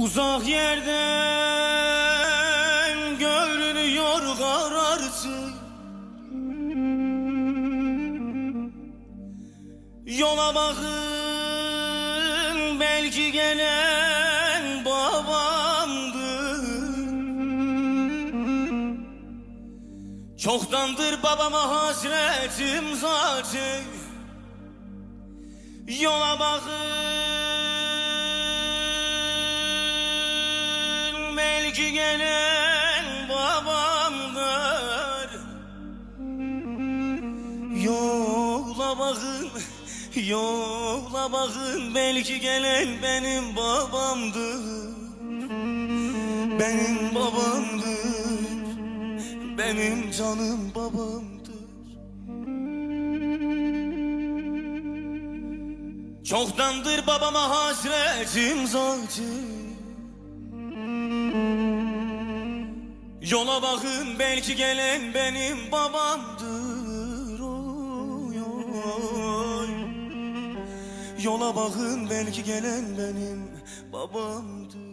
Uzak yerden görünüyor karartı Yola bakın belki gelen babamdır. Çoktandır babama hasretim zaten. Yola bakın belki gelen babamdır. Yola bakın, yola bakın belki gelen benim babamdır. Benim babamdır, benim canım babamdır. Çoktandır babama hasretim zaten Yola bakın belki gelen benim babamdır oy, oy. Yola bakın belki gelen benim babamdır